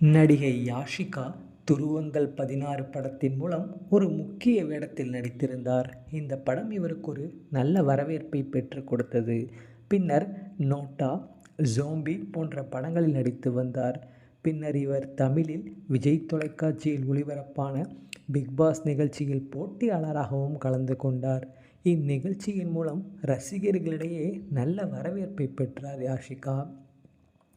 நடிகை யாஷிகா துருவங்கள் பதினாறு படத்தின் மூலம் ஒரு முக்கிய வேடத்தில் நடித்திருந்தார். இந்த படம் இவருக்கு ஒரு நல்ல வரவேற்பை பெற்றுக் கொடுத்தது. பின்னர் நோட்டா ஜோம்பி போன்ற படங்களில் நடித்து வந்தார். பின்னர் இவர் தமிழில் விஜய் தொலைக்காட்சியில் ஒளிபரப்பான பிக்பாஸ் நிகழ்ச்சியில் போட்டியாளராகவும் கலந்து கொண்டார். இந்நிகழ்ச்சியின் மூலம் ரசிகர்களிடையே நல்ல வரவேற்பை பெற்றார் யாஷிகா.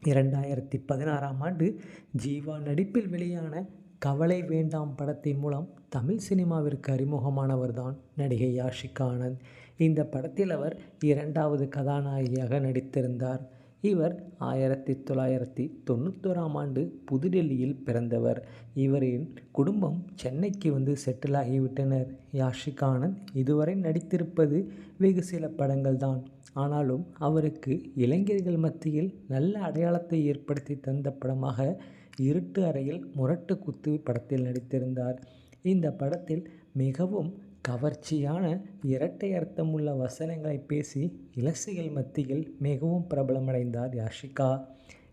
இரண்டாயிரத்தி பதினாறாம் ஆண்டு ஜீவா நடிப்பில் வெளியான கவலை வேண்டாம் படத்தின் மூலம் தமிழ் சினிமாவிற்கு அறிமுகமானவர் தான் நடிகை யாஷிகா ஆனந்த். இந்த படத்தில் அவர் இரண்டாவது கதாநாயகியாக நடித்திருந்தார். இவர் ஆயிரத்தி தொள்ளாயிரத்தி தொண்ணூத்தோராம் ஆண்டு புதுடெல்லியில் பிறந்தவர். இவரின் குடும்பம் சென்னைக்கு வந்து செட்டில் ஆகிவிட்டனர். யாஷிகா ஆனந்த் இதுவரை நடித்திருப்பது வெகு சில படங்கள் தான். ஆனாலும் அவருக்கு இளைஞர்கள் மத்தியில் நல்ல அடையாளத்தை ஏற்படுத்தி தந்த படமாக இருட்டு அறையில் முரட்டு குத்து படத்தில் நடித்திருந்தார். இந்த படத்தில் மிகவும் கவர்ச்சியான இரட்டை அர்த்தமுள்ள வசனங்களை பேசி இலசிகள் மத்தியில் மிகவும் பிரபலமடைந்தார் யாஷிகா.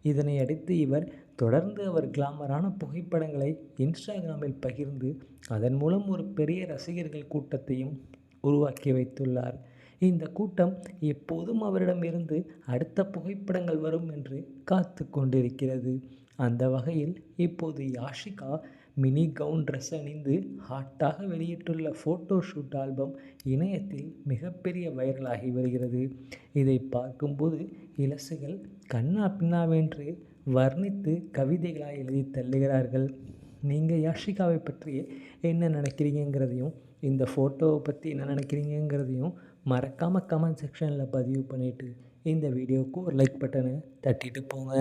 இதனை அடுத்து இவர் தொடர்ந்து அவர் கிளாமரான புகைப்படங்களை இன்ஸ்டாகிராமில் பகிர்ந்து அதன் மூலம் ஒரு பெரிய ரசிகர்கள் கூட்டத்தையும் உருவாக்கி வைத்துள்ளார். இந்த கூட்டம் எப்போதும் அவரிடமிருந்து அடுத்த புகைப்படங்கள் வரும் என்று காத்து கொண்டிருக்கிறது. அந்த வகையில் இப்போது யாஷிகா மினி கவுன் ட்ரெஸ் அணிந்து ஹாட்டாக வெளியிட்டுள்ள ஃபோட்டோ ஷூட் ஆல்பம் இணையத்தில் மிகப்பெரிய வைரலாகி வருகிறது. இதை பார்க்கும்போது இலசுகள் கண்ணா பின்னாவென்று வர்ணித்து கவிதைகளாக எழுதி தள்ளுகிறார்கள். நீங்கள் யாஷிகாவை பற்றி என்ன நினைக்கிறீங்கிறதையும் இந்த ஃபோட்டோவை பற்றி என்ன நினைக்கிறீங்கிறதையும் மறக்காமல் கமெண்ட் செக்ஷனில் பதிவு பண்ணிவிட்டு இந்த வீடியோவுக்கு ஒரு லைக் பட்டனை தட்டிட்டு போங்க.